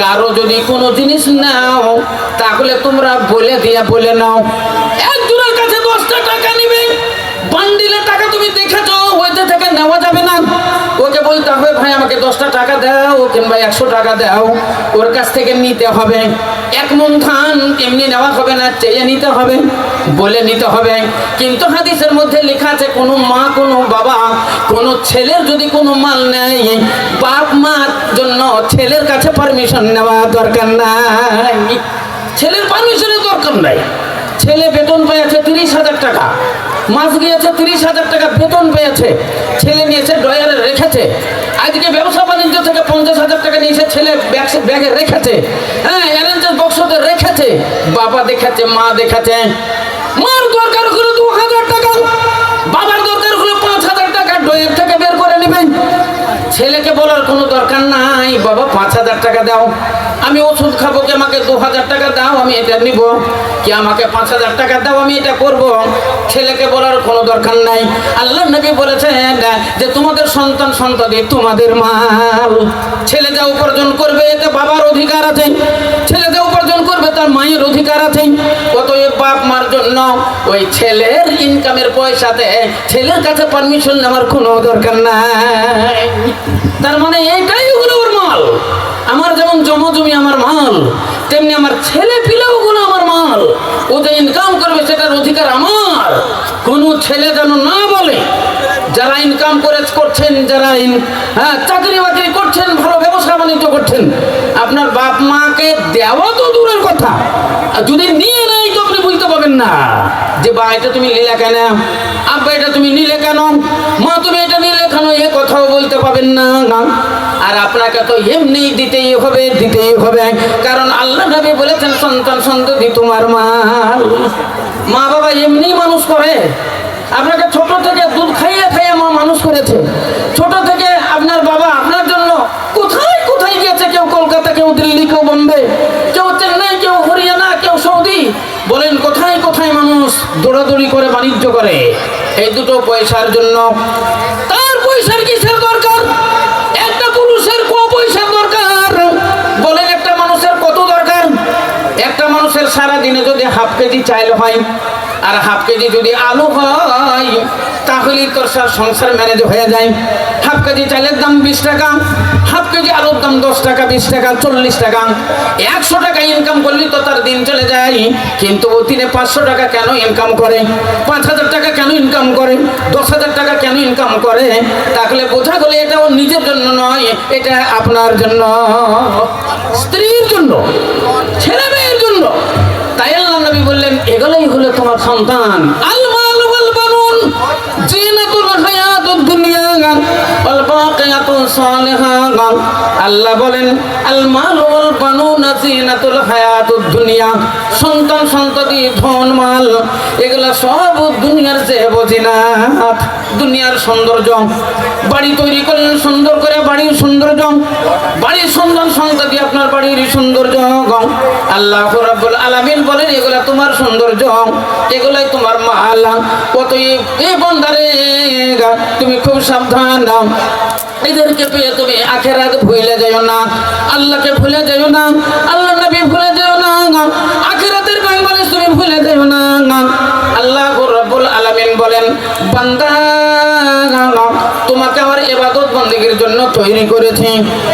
কারও যদি কোনো জিনিস নাও, তাহলে তোমরা বলে দিয়া বলে নাও। একজনের কাছে দশটা টাকা নিবে, বান্ডিলের টাকা তুমি দেখেছ ওইতে থেকে নেওয়া যাবে না। ওকে বলতে হবে, ভাই, আমাকে দশটা টাকা দাও, কিংবা একশো টাকা দাও, ওর কাছ থেকে নিতে হবে। এক মন ধান এমনি নেওয়া হবে না, চেয়ে নিতে হবে, বলে নিতে হবে। কিন্তু হাদিসের মধ্যে লেখা আছে, কোনো মা, কোনো বাবা, কোনো ছেলের যদি কোনো মাল নেয়, বাপ মার জন্য ছেলের কাছে পারমিশন নেওয়া দরকার নাই। ছেলের পারমিশনের দরকার নাই। ছেলে বেতন পেয়েছে তিরিশ হাজার টাকা, মাস গিয়েছে তিরিশ হাজার টাকা বেতন পেয়েছে, ছেলে নিয়েছে ডয়ারে রেখেছে। আজকে ব্যবসা বাণিজ্য থেকে পঞ্চাশ হাজার টাকা নিয়েছে, ছেলে ব্যাগে রেখেছে। হ্যাঁ অ্যারেঞ্জের বক্সতে রেখেছে। বাবা দেখাচ্ছে মা দেখাচ্ছে মার দরকার কোনো দরকার নাই। বাবা, পাঁচ হাজার টাকা দাও। আমি ওষুধ খাব কি আমাকে দু হাজার টাকা দাও? আমি এটা নিব। কি আমাকে পাঁচ হাজার টাকা দাও? আমি এটা করব। ছেলেকে বলার কোনো দরকার নাই। আল্লাহ নবী বলেছেন যে, তোমাদের সন্তান সন্ততি তোমাদের মাল। ছেলে যা উপার্জন করবে, এতে বাবার অধিকার আছে। ছেলে যা তার মায়ের অধিকার আছে। কত বাপ মার জন্য ওই ছেলের ইনকামের পয়সাতে ছেলের কাছে পারমিশন নেওয়ার কোনো দরকার নাই। তার মানে এটাই ওগুলো ওর মাল। আমার যেমন জমা জমি আমার মাল, তেমনি আমার ছেলে পিলেও গুলো আমার মাল। ও যে ইনকাম করবে সেটার অধিকার আমার। কোনো ছেলে যেন না বলে যারা ইনকাম করে করছেন, যারা হ্যাঁ চাকরি বাকরি করছেন, ভালো ব্যবসা বাণিজ্য করছেন, আপনার বাপ মাকে দেওয়া তো দূরের কথা। আর যদি নিয়ে নেয়, তো আপনি বুঝতে পারবেন না। যে বা, এটা তুমি নিলে কেন? আব্বা, এটা তুমি নিলে কেন? মা, তুমি এটা নিলে কেন? এ কথাও বলতে পাবেন না আর আপনাকে তো এমনি দিতেই হবে দিতেই হবে। কারণ আল্লাহ নবী বলেছেন, সন্তান সন্ততি তোমার মাল। মা বাবা এমনি মানুষ করে। আপনাকে ছোট দুধ খাইয়ে খাইয়ে মা মানুষ করেছে। ছোট থেকে আপনার বাবা আপনার জন্য কোথায় কোথায় গিয়েছে? কেউ কলকাতা, কেউ দিল্লি, কেউ বোম্বে, কেউ চেন্নাই, কেউ হরিয়ানা, কেউ সৌদি। বলেন, কোথায় কোথায় মানুষ দৌড়াদৌড়ি করে, বাণিজ্য করে? এই দুটো পয়সার জন্য। তার পয়সার কিসের একটা মানুষের সারা দিনে যদি হাফ কেজি চাইল হয় আর হাফ কেজি যদি আলু হয় তাহলেই তোর সার সংসার ম্যানেজ হয়ে যায়। হাফ কেজি চালের দাম বিশ টাকা, হাফ কেজি আলুর দাম দশ টাকা, বিশ টাকা, চল্লিশ টাকা। একশো টাকা ইনকাম করলে তো তার দিন চলে যায়, কিন্তু ও পাঁচশো টাকা কেন ইনকাম করে? পাঁচ হাজার টাকা কেন ইনকাম করে? দশ হাজার টাকা কেন ইনকাম করে? তাহলে বোঝা গেলে এটা ওর নিজের জন্য নয়, এটা আপনার জন্য। স্ত্রীর জন্য। ছেলে নবী বললেন এগুলোই হলো তোমার সন্তান। আল সালিহাত আল্লাহ বলেন আল মাল ওয়াল বানুন জিনাতুল হায়াতুদ দুনিয়া, সন্তান সন্ততি ধন মাল এগুলা সব দুনিয়ার যে বজিনাত, দুনিয়ার সৌন্দর্য। বাড়ি তৈরি করলেন সুন্দর করে, বাড়ির সৌন্দর্য। বাড়ির সুন্দর সন্ততি আপনার বাড়ির সৌন্দর্য। আল্লাহ রাব্বুল আলামিন বলেন, এগুলা তোমার সৌন্দর্য, এগুলাই তোমার মাল। অতএব এ বন্দারে তুমি খুব সাবধান। এদেরকে পেয়ে তুমি আখেরাত ভুলে যাও না। আল্লাহকে ভুলে যাও না। আল্লাহ নবী ভুলে যাও না। আখেরাতের বাংলাদেশ তুমি ভুলে যাও না। আল্লাহ রাব্বুল আলামিন বলেন, বান্দা, তোমাকে আমার এবাদত বন্দীগীর জন্য তৈরি করেছি।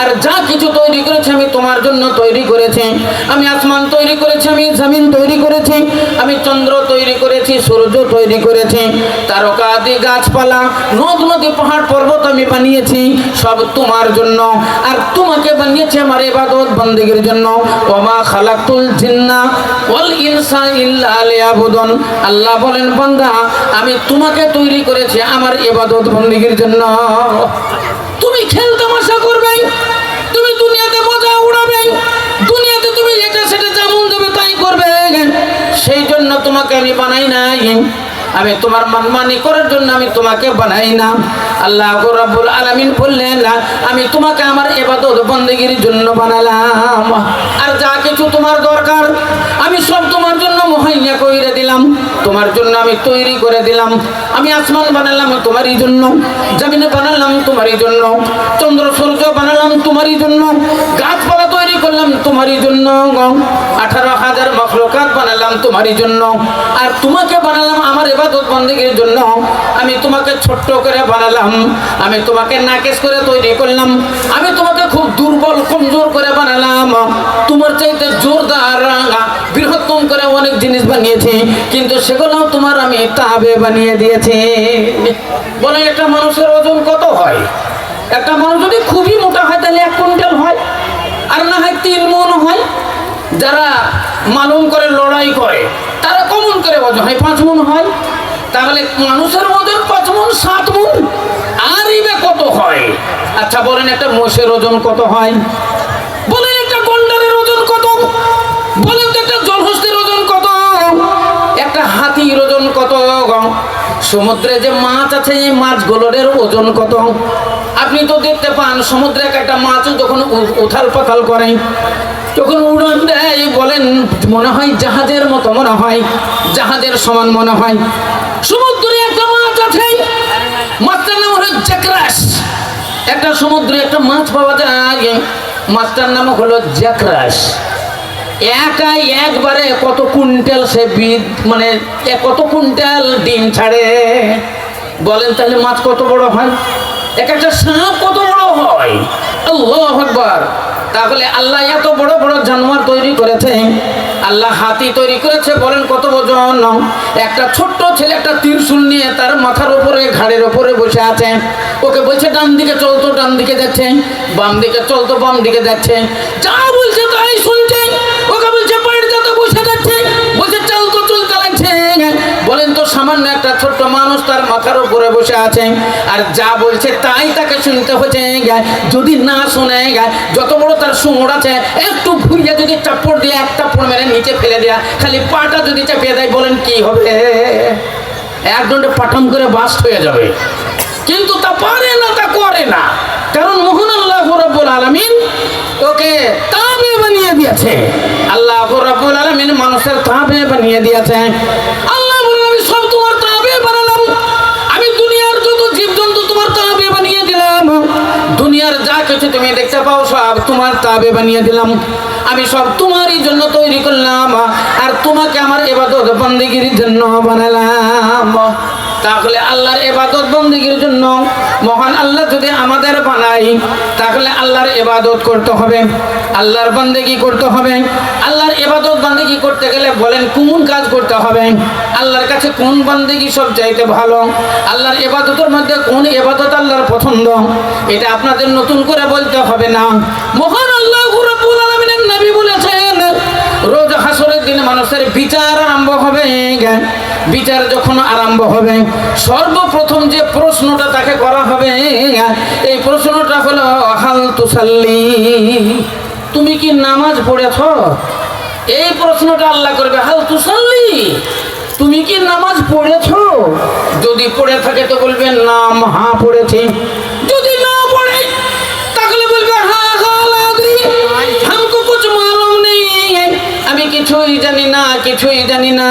আর যা কিছু তৈরি করেছি আমি তোমার জন্য তৈরি করেছি। আমি আসমান তৈরি করেছি আমি জমিন তৈরি করেছি। আমি চন্দ্র তৈরি করেছি, সূর্য তৈরি করেছি, তারকা, আদি, গাছপালা, নদ, নদী, পাহাড়, পর্বত আমি বানিয়েছি, সব তোমার জন্য। আর তোমাকে বানিয়েছি আমার এবাদত বন্দীগীর জন্য। ওমা খালাকুল জিন্না ওয়াল ইনসা ইল্লা লিয়াবুদুন। আল্লাহ বলেন, বান্দা, আমি তোমাকে তৈরি করেছি আমার এবাদত বন্দীগীর জন্য। তুমি খেল তামাশা করবে আমি বানাই নাই। আমি তোমার মানমানি করার জন্য আমি তোমাকে বানাই না। আল্লাহ রাব্বুল আলামিন বললেন আমি তোমাকে আমার ইবাদত বন্দেগীর জন্য বানালাম। আর যা কিছু তোমার দরকার, আমি সব তোমার জন্য মুহাইয়া কইরে দিলাম। তোমার জন্য আমি তৈরি করে দিলাম। আমি আসমান বানালাম তোমারই জন্য, জমিনে বানালাম তোমারই জন্য, চন্দ্র সূর্য বানালাম তোমারই জন্য, গাছপালা তৈরি করলাম তোমারই জন্য, আঠারো হাজার মখলুকাত বানালাম তোমারই জন্য। আর তোমাকে বানালাম আমার এবাদত বন্দীগীর জন্য। আমি তোমাকে ছোট্ট করে বানালাম। আমি তোমাকে নাকেশ করে তৈরি করলাম। আমি তোমাকে খুব দুর্বল, কমজোর করে বানালাম। তোমার চাইতে জোরদার বৃহত্তম করে অনেক জিনিস বানিয়েছি। কিন্তু সেগুলো তোমার আমি তাবে বানিয়ে দিয়েছি। বলে একটা মানুষের ওজন কত হয়? একটা মানুষ যদি খুবই মোটা হয়, তাহলে এক কুইন্টাল হয়। আর না হয় তিন মন হয়। যারা মালুম করে, লড়াই করে, তারা কমন করে ওজন হয়, পাঁচ মন হয়। তাহলে মানুষের ওজন পাঁচ মন, সাত মন। আর ইবে কত হয়? আচ্ছা বলেন একটা মোষের ওজন কত হয়? বলেন একটা গন্ডারের ওজন কত? বলেন তো একটা জলহস্তির ওজন কত? একটা হাতির ওজন কত? সমুদ্রে যে মাছ আছে, এই মাছগুলোর ওজন কত? আপনি তো দেখতে পান, সমুদ্রে এক একটা মাছ যখন উথাল পাতাল করে, যখন উড়ান দেয়, বলেন, মনে হয় জাহাজের মতো মনে হয়, জাহাজের সমান মনে হয়। সমুদ্রে একটা মাছ আছে মাছটার নাম হলো জ্যাকরাস। একটা সমুদ্রে একটা মাছ পাওয়া যায়। মাছটার নাম হলো জ্যাকরাস। একাই একবারে কত কুইন্টাল সে বিদ মানে কত কুইন্টাল ডিম ছাড়ে? বলেন তাহলে মাছ কত বড় হয়? এক একটা সাপ কত বড় হয়? আল্লাহ আকবার। তাহলে আল্লাহ এত বড় বড় জানোয়ার তৈরি করেছে, আল্লাহ হাতি তৈরি করেছে, বলেন কত ওজন একটা ছোট্ট ছেলে একটা তিরশুল নিয়ে তার মাথার উপরে, ঘাড়ের উপরে বসে আছে। ওকে বলছে, ডান দিকে চলতো ডান দিকে যাচ্ছে। বাম দিকে চলতো বাম দিকে যাচ্ছে। যা বলছে তাই শুনছে। সামান্য একটা ছোট্ট মানুষ তার মাথার উপরে বসে আছে। আর যা বলছে তাই তাকে শুনতে হচ্ছে। যদি না শুনে, যত বড় তার সুমড় আছে, একটু ঘুরিয়ে যদি চাপড় দিয়ে এক চাপড় মেরে নিচে ফেলে দেয়া, খালি পাটা যদি চাপিয়ে দেয়, বলেন কি হবে? একদণ্ডে পাঠাম করে বাস্ট হয়ে যাবে। কিন্তু তা পারে না, তা করে না। কারণ মোহন আল্লাহ রব্বুল আলমিন ওকে তাবে বানিয়ে দিয়েছে। আল্লাহ রব্বুল আলমিন মানুষের তাবে বানিয়ে দিয়েছে। দুনিয়ার যা কিছু তুমি দেখতে পাও সব তোমার তাবে বানিয়ে দিলাম। আমি সব তোমারই জন্য তৈরি করলাম, আর তোমাকে আমার এবাদত বন্দিগির জন্য বানালাম। তাহলে আল্লাহর এবাদত বন্দিগির জন্য মহান আল্লাহ যদি আমাদের বানাই তাহলে আল্লাহর এবাদত করতে হবে, আল্লাহর বন্দেগি করতে হবে। আল্লাহর এবাদত বন্দেগি করতে গেলে বলেন কোন কাজ করতে হবে? আল্লাহর কাছে কোন বন্দেগি সব চাইতে ভালো? আল্লাহর এবাদতের মধ্যে কোন এবাদত আল্লাহর পছন্দ? এটা আপনাদের নতুন করে বলতে হবে না। মহান আল্লাহ নবী বলেছেন, রোজ হাসরের দিনে মানুষের বিচার আরম্ভ হবে। বিচার যখন আরম্ভ হবে, সর্বপ্রথম যে প্রশ্নটা তাকে করা হবে, এই প্রশ্নটা হলো, হাল তুসাল্লি, তুমি কি নামাজ পড়েছ? এই প্রশ্নটা আল্লাহ করবে, হাল তুসাল্লি, তুমি কি নামাজ পড়েছ? যদি পড়ে থাকে তো বলবে নাম হা পড়েছি। কিছুই জানি না, কিছুই জানি না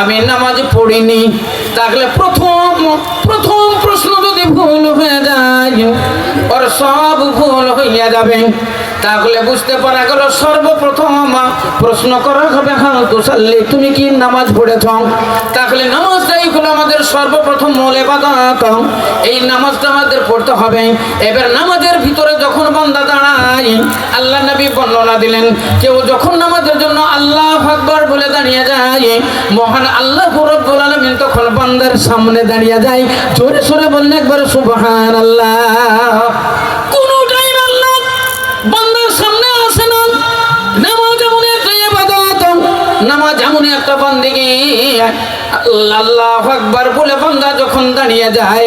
আমি নামাজ পড়িনি। তাহলে প্রথম প্রথম প্রশ্ন যদি ভুল হয়ে যায়, ওর সব ভুল হইয়া যাবে। তাহলে বুঝতে পারা গেল, সর্বপ্রথম প্রশ্ন করা হবে হ্যাঁ তুসাল্লি তুমি কি নামাজ পড়েছ? তাহলে নামাজ নামাজটাই হলো আমাদের সর্বপ্রথম মূল এবাদত এই নামাজটা আমাদের পড়তে হবে। এবার নামাজের ভিতরে যখন বান্দা দাঁড়ায়, আল্লাহ নবী বর্ণনা দিলেন, কেউ যখন নামাজের জন্য আল্লাহ আকবর বলে দাঁড়িয়ে যায়, মহান আল্লাহ রব্বুল আলামিন তখন বান্দার সামনে দাঁড়িয়ে যায়, জোরে সোরে বললে একবার সুবহান আল্লাহ নামাজ এমন একটা বান্দিগি আল্লাহ আকবার বলে বান্দা যখন দাঁড়িয়ে যায়,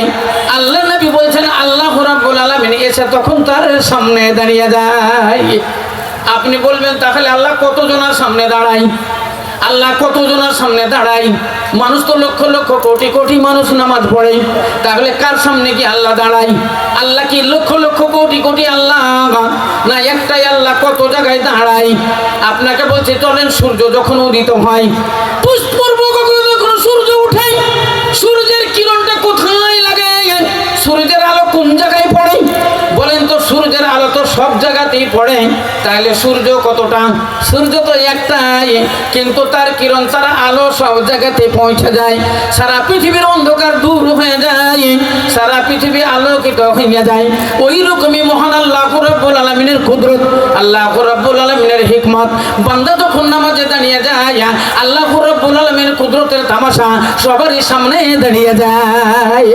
আল্লাহ নবী বলছেন, আল্লাহ রাব্বুল আলামিন এসে তখন তার সামনে দাঁড়িয়ে যায়। আপনি বলবেন, তাহলে আল্লাহ কতজনের সামনে দাঁড়াই আল্লাহ কতজনের সামনে দাঁড়াই মানুষ তো লক্ষ লক্ষ কোটি কোটি মানুষ নামাজ পড়ে। তাহলে কার সামনে কি আল্লাহ দাঁড়াই আল্লাহ কি লক্ষ লক্ষ কোটি কোটি আল্লাহ? না, একটাই আল্লাহ কত জায়গায় দাঁড়াই আপনাকে বলছে, চলেন সূর্য যখন উদিত হয় সব জায়গাতেই পড়ে, তাহলে সূর্য কতটা? সূর্য তো একটাই, কিন্তু তার কিরণ তার আলো সব জায়গাতে পৌঁছে যায়। সারা পৃথিবীর অন্ধকার দূর হয়ে যায়, সারা পৃথিবী আলোকিত হয়ে যায়। ওই রকমই মহান আল্লাহ রব্বুল আলমিনের কুদরত, আল্লাহ রব্বুল আলমিনের হিকমত। বান্দা যখন নামাজে দাঁড়িয়ে যায়, আল্লাহ রব্বুল আলমিনের কুদরতের তামাশা সবারই সামনে দাঁড়িয়ে যায়।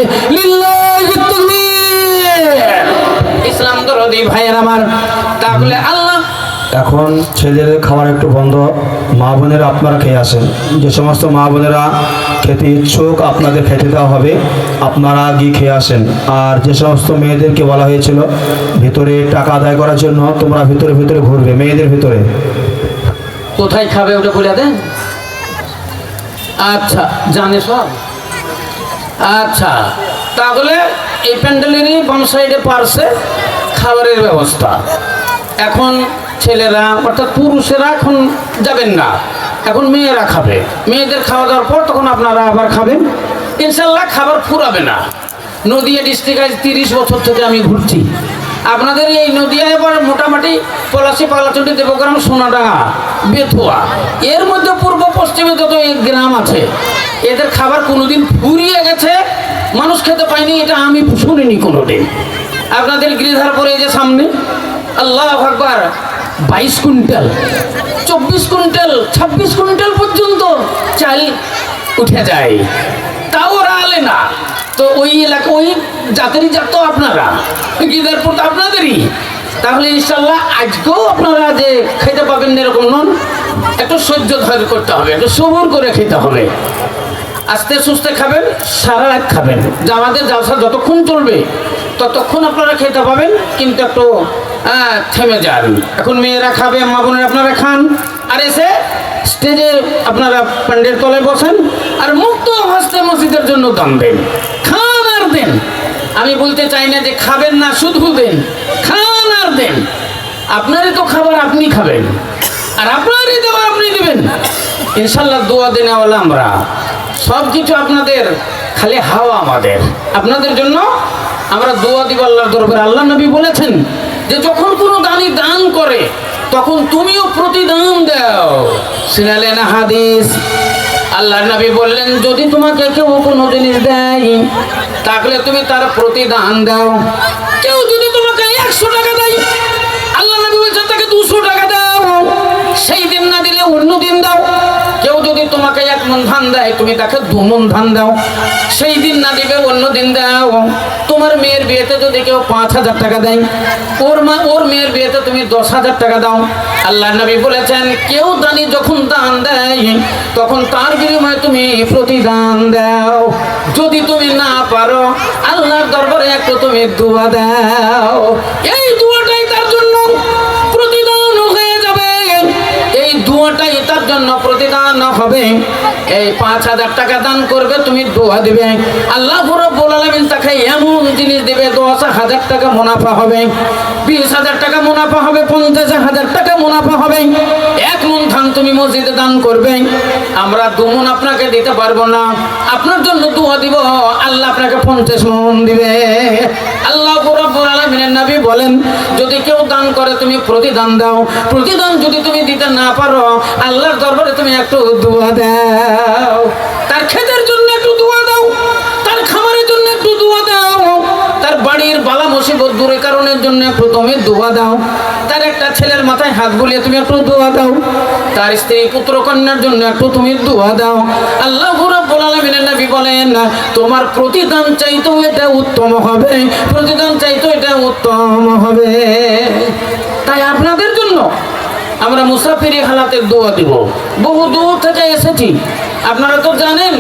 ইসলাম দরদি ভাইয়ের আমার। তাহলে আল্লাহ এখন ছেলেদের খাবার একটু বন্ধ। মা বোনেরা আপনারা খেয়ে আসেন। যে সমস্ত মা বোনেরা খেতে ইচ্ছুক আপনাদের খেতে দেওয়া হবে। আপনারা গিয়ে খেয়ে আসেন। আর যে সমস্ত মেয়েদেরকে বলা হয়েছিল ভিতরে টাকা আদায় করার জন্য তোমরা ভিতরে ভিতরে ঘুরবে মেয়েদের ভিতরে। কোথায় খাবে ওটা বলে দেন? আচ্ছা জানে সব। আচ্ছা তাহলে এই প্যান্ডেলেরই বাম সাইডে পার্শ্বে খাবারের ব্যবস্থা। এখন ছেলেরা, অর্থাৎ পুরুষেরা এখন যাবেন না। এখন মেয়েরা খাবে। মেয়েদের খাওয়া দাওয়ার পর তখন আপনারা আবার খাবেন। ইনশাল্লাহ খাবার ফুরাবে না। নদিয়া ডিস্ট্রিক্ট আজ তিরিশ বছর থেকে আমি ঘুরছি। আপনাদের এই নদিয়া এবার মোটামুটি পলাশি পালাচুটি দেবগ্রাম, সোনাডাঙ্গা, বেথুয়া। এর মধ্যে পূর্ব, পশ্চিমে যত গ্রাম আছে, এদের খাবার কোনোদিন ফুরিয়ে গেছে। মানুষ খেতে পায়নি, এটা আমি শুনিনি কোনোদিন। আপনাদের গৃহধার পরে এই যে সামনে, আল্লাহ আকবার, বাইশ কুইন্টাল, চব্বিশ কুইন্টাল, ছাব্বিশ কুইন্টাল পর্যন্ত চাল উঠে যায়। তাও ওরা আলে না। তো ওই এলাকা, ওই জাতেরই জাত আপনারা। গিদারপুর তো আপনাদেরই। তাহলে ইনশাল্লাহ আজকেও আপনারা যে খেতে পাবেন এরকম নন, একটু সহ্য ধৈর্য করতে হবে, একটু সবুর করে খেতে হবে। আস্তে সুস্তে খাবেন, সারা রাত খাবেন। যা আমাদের জালসা যতক্ষণ চলবে ততক্ষণ আপনারা খেতে পাবেন, কিন্তু একটু থেমে যান। এখন মেয়েরা খাবে মা বোনেরা আপনারা খান। আর এসে স্টেজে আপনারা প্যান্ডের তলায় বসেন, আর মুক্ত হস্তে মসজিদের জন্য দান দেন। খান আর দেন। আমি বলতে চাই না যে খাবেন না, শুধু দেন। খান আর দেন। আপনারই তো খাবার, আপনি খাবেন। আর আপনারই দেওয়া আপনি দেবেন। ইনশাল্লাহ দোয়া দেনেওয়ালা আমরা। সব কিছু আপনাদের, খালি হাওয়া আমাদের। আপনাদের জন্য আমরা দোয়া দিব আল্লাহর দরবারে। আল্লাহ নবী বলেছেন যে যখন কোনো দানি দান করে, তখন তুমিও প্রতিদান দাও। শুনালেন হাদিস। আল্লাহ নবী বললেন, যদি তোমাকে কেউ কোনো জিনিস দেয়, তাহলে তুমি তার প্রতিদান দাও। কেউ যদি তোমাকে একশো টাকা দেয়, আল্লাহ নবী বলছেন, তাকে দুশো টাকা দাও। সেই দিন না দিলে অন্য দিন দাও। কেউ যদি তোমাকে এক মন ধান দেয়, তুমি তাকে দু মন ধান দাও। সেই দিন না দিবে, অন্য দিন দাও। তোমার মেয়ের বিয়েতে যদি কেউ পাঁচ হাজার টাকা দেয়, ওর মা, ওর মেয়ের বিয়েতে তুমি দশ হাজার টাকা দাও। আল্লাহ নবী বলেছেন, কেউ দানি যখন দান দেয়, তখন তার বিনিময়ে তুমি প্রতিদান দাও। যদি তুমি না পারো, আল্লাহর দরবারে একটু তুমি দোয়া দাও। এই দোয়াটাই তার জন্য প্রতিদান হয়ে যাবে। এই দুয়াটাই তার জন্য প্রতিদান হবে। এই পাঁচ হাজার টাকা দান করবে, তুমি দোয়া দিবে। আল্লাহ রব্বুল আলামিন তাকে এমন জিনিস দেবে, দশ হাজার টাকা মুনাফা হবে, বিশ হাজার টাকা মুনাফা হবে, পঞ্চাশ হাজার টাকা মুনাফা হবে। এক মন ধান তুমি মসজিদে দান করবে। আমরা দু মন আপনাকে দিতে পারব না। আপনার জন্য দোয়া দিব, আল্লাহ আপনাকে পঞ্চাশ মন দিবে। আল্লাহ রব্বুল আলামিনের নবী বলেন, যদি কেউ দান করে, তুমি প্রতিদান দাও। প্রতিদান যদি তুমি দিতে না পারো আল্লাহর দরবারে তুমি একটু দোয়া দাও। তার ক্ষেতের জন্য একটু দোয়া দাও, তার খামারের জন্য একটু দোয়া দাও, তার বাড়ির বালা মুসিবত দূরে কারণের জন্য একটু তুমি দোয়া দাও। তার একটা ছেলের মাথায় হাত বুলিয়ে তুমি একটু দোয়া দাও। তার স্ত্রী পুত্র কন্যার জন্য একটু তুমি দোয়া দাও। আল্লাহ তোমার প্রতিদান চাইতেও এটা উত্তম হবে, প্রতিদান চাইতেও এটা উত্তম হবে। তাই আপনাদের জন্য আমরা মুসাফিরি হালাতের দোয়া দিব। বহু দূর থেকে এসেছি। আপনারা তো জানেন